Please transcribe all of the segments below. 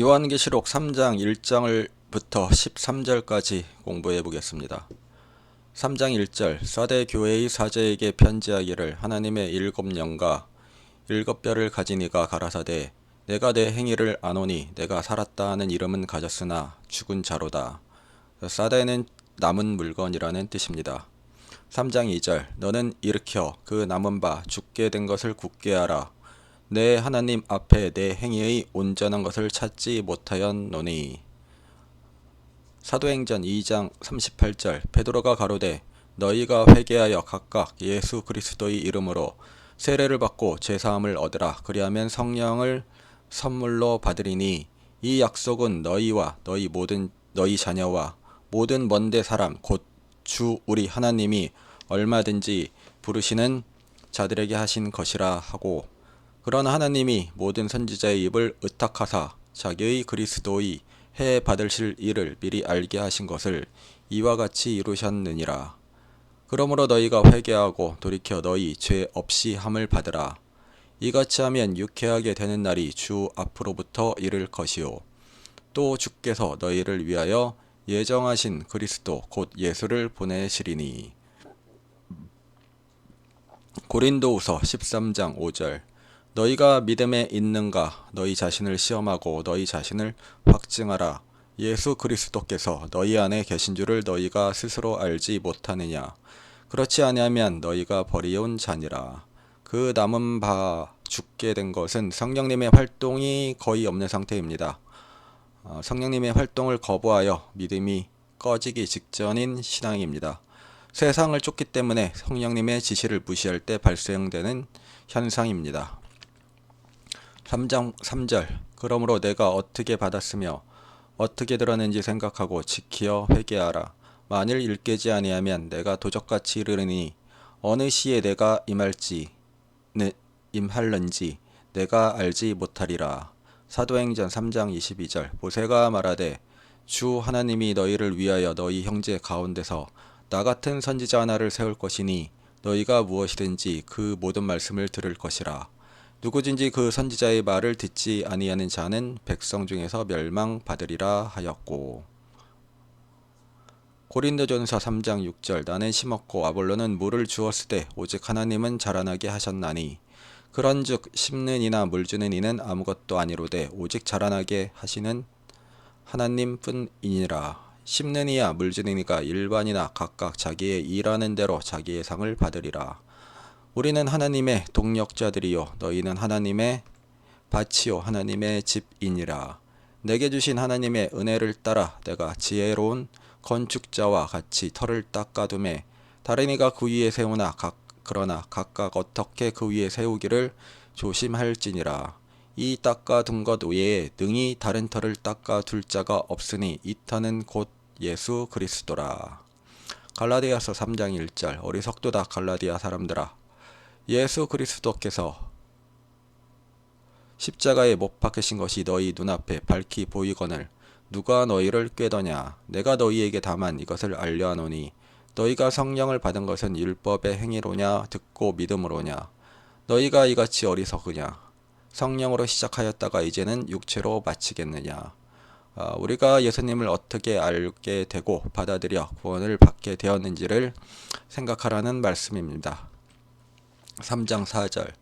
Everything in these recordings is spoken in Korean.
요한계시록 3장 1장을부터 13절까지 공부해 보겠습니다. 3장 1절 사대 교회의 사제에게 편지하기를 하나님의 일곱 영과 일곱 뼈를 가진 이가 가라사대 내가 내 행위를 아노니 내가 살았다 하는 이름은 가졌으나 죽은 자로다. 사대는 남은 물건이라는 뜻입니다. 3장 2절 너는 일으켜 그 남은 바 죽게 된 것을 굳게 하라. 내 하나님 앞에 내 행위의 온전한 것을 찾지 못하였노니. 사도행전 2장 38절. 베드로가 가로되 너희가 회개하여 각각 예수 그리스도의 이름으로 세례를 받고 제사함을 얻으라. 그리하면 성령을 선물로 받으리니 이 약속은 너희와 너희 모든 너희 자녀와 모든 먼데 사람 곧 주 우리 하나님이 얼마든지 부르시는 자들에게 하신 것이라 하고 그러나 하나님이 모든 선지자의 입을 의탁하사 자기의 그리스도의 해 받으실 일을 미리 알게 하신 것을 이와 같이 이루셨느니라. 그러므로 너희가 회개하고 돌이켜 너희 죄 없이 함을 받으라. 이같이 하면 유쾌하게 되는 날이 주 앞으로부터 이를 것이요. 또 주께서 너희를 위하여 예정하신 그리스도 곧 예수를 보내시리니. 고린도후서 13장 5절 너희가 믿음에 있는가 너희 자신을 시험하고 너희 자신을 확증하라 예수 그리스도께서 너희 안에 계신 줄을 너희가 스스로 알지 못하느냐 그렇지 아니하면 너희가 버리온 자니라 그 남은 바 죽게 된 것은 성령님의 활동이 거의 없는 상태입니다. 어, 성령님의 활동을 거부하여 믿음이 꺼지기 직전인 신앙입니다. 세상을 쫓기 때문에 성령님의 지시를 무시할 때 발생되는 현상입니다. 3장 3절 그러므로 내가 어떻게 받았으며 어떻게 들었는지 생각하고 지키어 회개하라. 만일 일깨지 아니하면 내가 도적같이 이르니 어느 시에 내가 임할지 네, 임할는지 내가 알지 못하리라. 사도행전 3장 22절 모세가 말하되 주 하나님이 너희를 위하여 너희 형제 가운데서 나 같은 선지자 하나를 세울 것이니 너희가 무엇이든지 그 모든 말씀을 들을 것이라. 누구든지 그 선지자의 말을 듣지 아니하는 자는 백성 중에서 멸망받으리라 하였고. 고린도전서 3장 6절 나는 심었고 아볼로는 물을 주었을 때 오직 하나님은 자라나게 하셨나니 그런즉 심는 이나 물 주는 이는 아무것도 아니로되 오직 자라나게 하시는 하나님뿐이니라. 심는 이야 물 주는 이가 일반이나 각각 자기의 일하는 대로 자기의 상을 받으리라. 우리는 하나님의 동력자들이요 너희는 하나님의 밭이요 하나님의 집이니라. 내게 주신 하나님의 은혜를 따라 내가 지혜로운 건축자와 같이 터를 닦아둠에 다른 이가 그 위에 세우나 각 그러나 각각 어떻게 그 위에 세우기를 조심할지니라. 이 닦아둔 것 외에 능히 다른 터를 닦아둘 자가 없으니 이 터는 곧 예수 그리스도라. 갈라디아서 3장 1절 어리석도다 갈라디아 사람들아 예수 그리스도께서 십자가에 못 박히신 것이 너희 눈앞에 밝히 보이거늘 누가 너희를 꾀더냐? 내가 너희에게 다만 이것을 알려하노니 너희가 성령을 받은 것은 율법의 행위로냐? 듣고 믿음으로냐? 너희가 이같이 어리석으냐? 성령으로 시작하였다가 이제는 육체로 마치겠느냐? 아, 우리가 예수님을 어떻게 알게 되고 받아들여 구원을 받게 되었는지를 생각하라는 말씀입니다. 3장 4절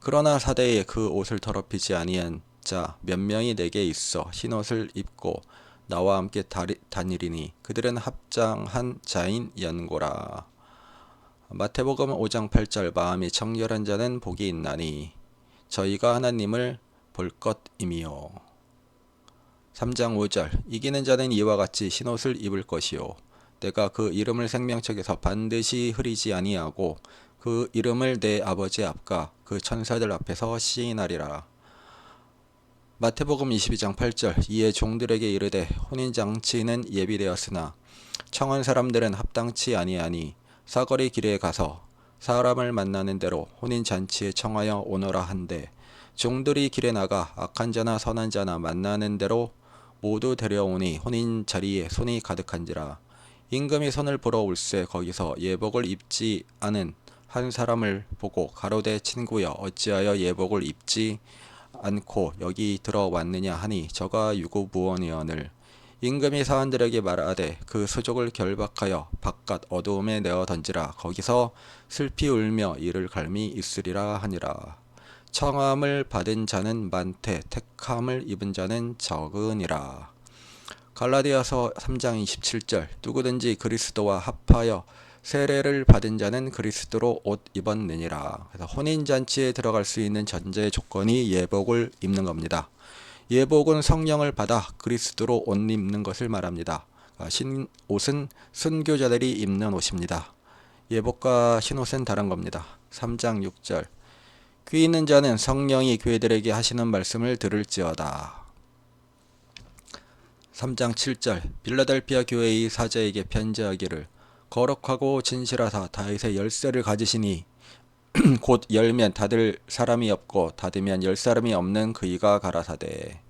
그러나 사대에 그 옷을 더럽히지 아니한 자 몇 명이 내게 있어 흰옷을 입고 나와 함께 다니리니 그들은 합장한 자인 연고라. 마태복음 5장 8절 마음이 정결한 자는 복이 있나니 저희가 하나님을 볼 것임이요. 3장 5절 이기는 자는 이와 같이 흰옷을 입을 것이요. 내가 그 이름을 생명책에서 반드시 흐리지 아니하고 그 이름을 내 아버지 앞과 그 천사들 앞에서 시인하리라. 마태복음 22장 8절 이에 종들에게 이르되 혼인 장치는 예비되었으나 청한 사람들은 합당치 아니하니 사거리 길에 가서 사람을 만나는 대로 혼인 잔치에 청하여 오너라 한데 종들이 길에 나가 악한 자나 선한 자나 만나는 대로 모두 데려오니 혼인 자리에 손이 가득한지라 임금이 손을 보러 올세 거기서 예복을 입지 않은 한 사람을 보고 가로되 친구여 어찌하여 예복을 입지 않고 여기 들어왔느냐 하니 저가 유고무원이언을 임금이 사원들에게 말하되 그 수족을 결박하여 바깥 어두움에 내어 던지라. 거기서 슬피 울며 이를 갈미 있으리라 하니라. 청함을 받은 자는 많되 택함을 입은 자는 적으니라. 갈라디아서 3장 27절. 누구든지 그리스도와 합하여 세례를 받은 자는 그리스도로 옷 입었느니라. 그래서 혼인 잔치에 들어갈 수 있는 전제 조건이 예복을 입는 겁니다. 예복은 성령을 받아 그리스도로 옷 입는 것을 말합니다. 아, 신 옷은 순교자들이 입는 옷입니다. 예복과 흰옷은 다른 겁니다. 3장 6절 귀 있는 자는 성령이 교회들에게 하시는 말씀을 들을지어다. 3장 7절 빌라델피아 교회의 사자에게 편지하기를 거룩하고 진실하사 다윗의 열쇠를 가지시니 곧 열면 닫을 사람이 없고 닫으면 열 사람이 없는 그이가 가라사대.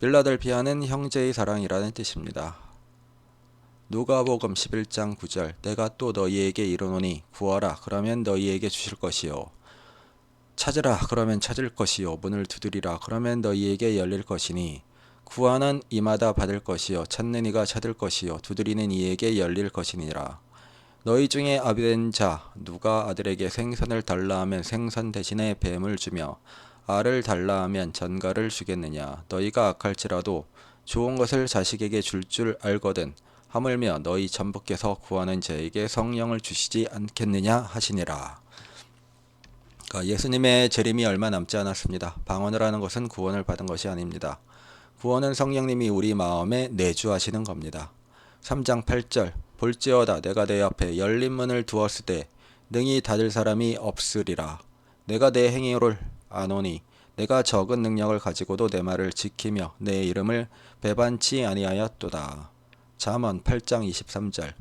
빌라델피아는 형제의 사랑이라는 뜻입니다. 누가복음 11장 9절 내가 또 너희에게 이르노니 구하라 그러면 너희에게 주실 것이요. 찾으라 그러면 찾을 것이요. 문을 두드리라 그러면 너희에게 열릴 것이니 구하는 이마다 받을 것이요 찾는 이가 찾을 것이요 두드리는 이에게 열릴 것이니라 너희 중에 아비된 자 누가 아들에게 생선을 달라 하면 생선 대신에 뱀을 주며 알을 달라 하면 전갈을 주겠느냐 너희가 악할지라도 좋은 것을 자식에게 줄줄 알거든 하물며 너희 전부께서 구하는 자에게 성령을 주시지 않겠느냐 하시니라 그러니까 예수님의 재림이 얼마 남지 않았습니다. 방언을 하는 것은 구원을 받은 것이 아닙니다. 구원은 성령님이 우리 마음에 내주하시는 겁니다. 3장 8절 볼지어다 내가 내 앞에 열린 문을 두었을 때 능히 닫을 사람이 없으리라. 내가 내 행위를 아노니 내가 적은 능력을 가지고도 내 말을 지키며 내 이름을 배반치 아니하였도다. 잠언 8장 23절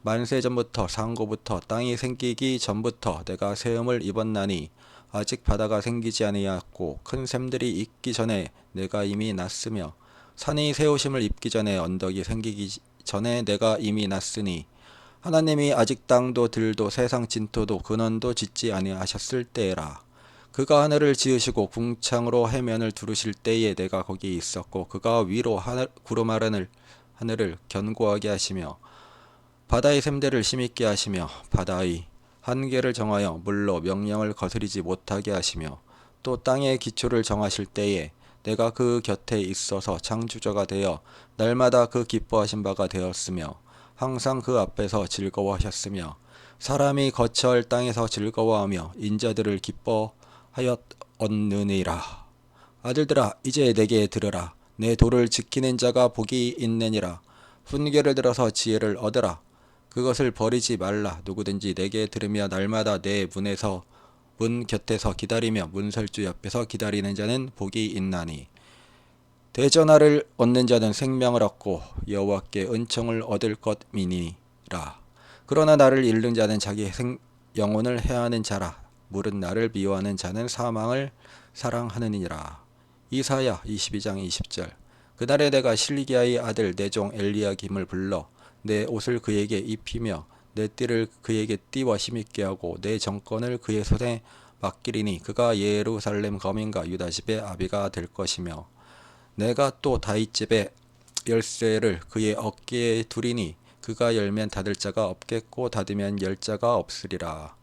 만세 전부터 상고부터 땅이 생기기 전부터 내가 세음을 입었나니 아직 바다가 생기지 아니하였고 큰 샘들이 있기 전에 내가 이미 났으며 산이 세우심을 입기 전에 언덕이 생기기 전에 내가 이미 났으니 하나님이 아직 땅도 들도 세상 진토도 근원도 짓지 아니하셨을 때라. 그가 하늘을 지으시고 궁창으로 해면을 두르실 때에 내가 거기 있었고 그가 위로 하늘 구름 하늘을 하늘을 견고하게 하시며 바다의 샘대를 심있게 하시며 바다의 한계를 정하여 물로 명령을 거스리지 못하게 하시며 또 땅의 기초를 정하실 때에 내가 그 곁에 있어서 창조자가 되어 날마다 그 기뻐하신 바가 되었으며 항상 그 앞에서 즐거워하셨으며 사람이 거처할 땅에서 즐거워하며 인자들을 기뻐하였었느니라. 아들들아 이제 내게 들으라. 내 도를 지키는 자가 복이 있느니라. 훈계를 들어서 지혜를 얻으라. 그것을 버리지 말라. 누구든지 내게 들으며 날마다 내 문에서 문 곁에서 기다리며 문설주 옆에서 기다리는 자는 복이 있나니. 대전하를 얻는 자는 생명을 얻고 여호와께 은총을 얻을 것이니라. 그러나 나를 잃는 자는 자기 생, 영혼을 해하는 자라. 물은 나를 미워하는 자는 사망을 사랑하느니라. 이사야 22장 20절. 그날에 내가 실기야의 아들 내종 엘리야김을 불러 내 옷을 그에게 입히며 내 띠를 그에게 띠와 힘있게 하고 내 정권을 그의 손에 맡기리니 그가 예루살렘 거민과 유다 집의 아비가 될 것이며 내가 또 다윗 집의 열쇠를 그의 어깨에 두리니 그가 열면 닫을 자가 없겠고 닫으면 열 자가 없으리라.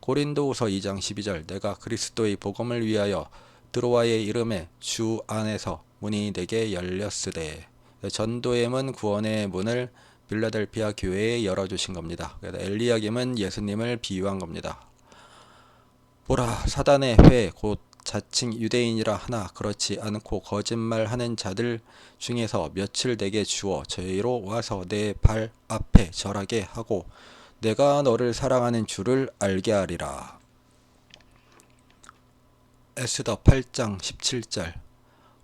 고린도후서 2장 12절 내가 그리스도의 복음을 위하여 드로아의 이름에 주 안에서 문이 내게 열렸으되 전도의 문 구원의 문을 빌라델피아 교회에 열어주신 겁니다. 엘리야김은 예수님을 비유한 겁니다. 보라 사단의 회 곧 자칭 유대인이라 하나 그렇지 않고 거짓말하는 자들 중에서 며칠 내게 주어 저희로 와서 내 발 앞에 절하게 하고 내가 너를 사랑하는 줄을 알게 하리라. 에스더 8장 17절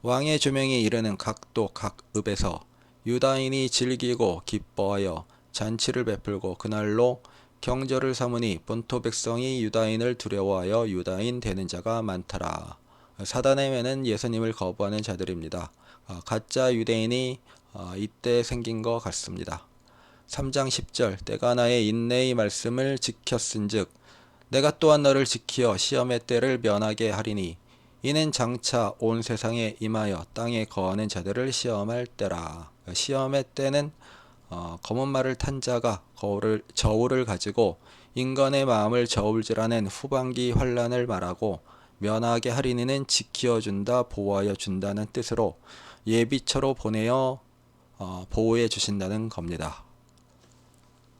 왕의 조명이 이르는 각도 각 읍에서 유다인이 즐기고 기뻐하여 잔치를 베풀고 그날로 경절을 삼으니 본토 백성이 유다인을 두려워하여 유다인 되는 자가 많더라. 사단의 매는 예수님을 거부하는 자들입니다. 아, 가짜 유대인이 아, 이때 생긴 것 같습니다. 3장 10절 내가 나의 인내의 말씀을 지켰은즉 내가 또한 너를 지키어 시험의 때를 면하게 하리니 이는 장차 온 세상에 임하여 땅에 거하는 자들을 시험할 때라. 시험의 때는 어, 검은 말을 탄 자가 거울을, 저울을 가지고 인간의 마음을 저울질하는 후반기 환란을 말하고 면하게 하리니는 지키어준다 보호하여 준다는 뜻으로 예비처로 보내어 어, 보호해 주신다는 겁니다.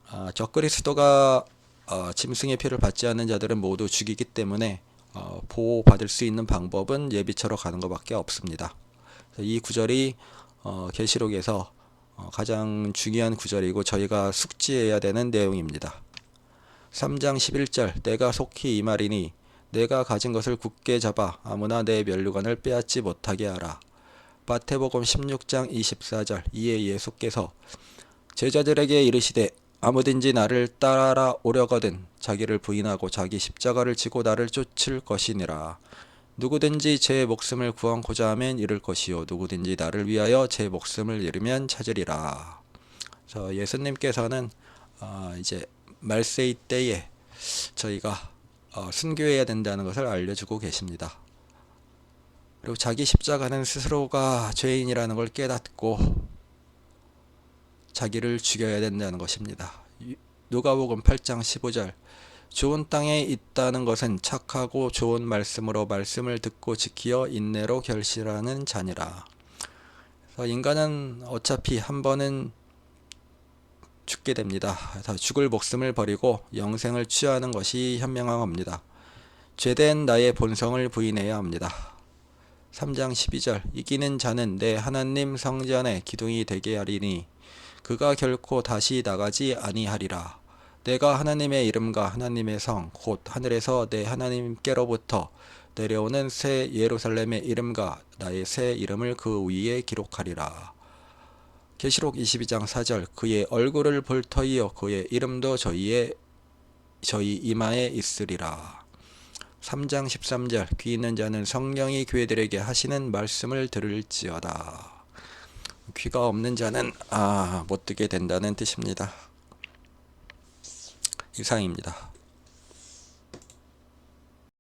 아, 적그리스도가 어, 짐승의 피를 받지 않는 자들은 모두 죽이기 때문에 어, 보호받을 수 있는 방법은 예비처로 가는 것밖에 없습니다. 이 구절이 어, 계시록에서 어, 가장 중요한 구절이고 저희가 숙지해야 되는 내용입니다. 3장 11절 내가 속히 이 말이니 내가 가진 것을 굳게 잡아 아무나 내 면류관을 빼앗지 못하게 하라. 마태복음 16장 24절 이에 예수께서 제자들에게 이르시되 아무든지 나를 따라 오려거든 자기를 부인하고 자기 십자가를 지고 나를 쫓을 것이니라. 누구든지 제 목숨을 구원고자 하면 잃을 것이요 누구든지 나를 위하여 제 목숨을 잃으면 찾으리라. 저 예수님께서는 어, 이제 말세이 때에 저희가 어, 순교해야 된다는 것을 알려주고 계십니다. 그리고 자기 십자가는 스스로가 죄인이라는 걸 깨닫고 자기를 죽여야 된다는 것입니다. 유- 누가복음 8장 15절 좋은 땅에 있다는 것은 착하고 좋은 말씀으로 말씀을 듣고 지키어 인내로 결실하는 자니라. 인간은 어차피 한 번은 죽게 됩니다. 죽을 목숨을 버리고 영생을 취하는 것이 현명한 겁니다. 죄된 나의 본성을 부인해야 합니다. 3장 12절 이기는 자는 내 하나님 성전의 기둥이 되게 하리니 그가 결코 다시 나가지 아니하리라. 내가 하나님의 이름과 하나님의 성 곧 하늘에서 내 하나님께로부터 내려오는 새 예루살렘의 이름과 나의 새 이름을 그 위에 기록하리라. 계시록 22장 4절 그의 얼굴을 볼 터이요 그의 이름도 저희의 저희 이마에 있으리라. 3장 13절 귀 있는 자는 성령이 교회들에게 하시는 말씀을 들을지어다. 귀가 없는 자는 아, 못 듣게 된다는 뜻입니다. 이상입니다.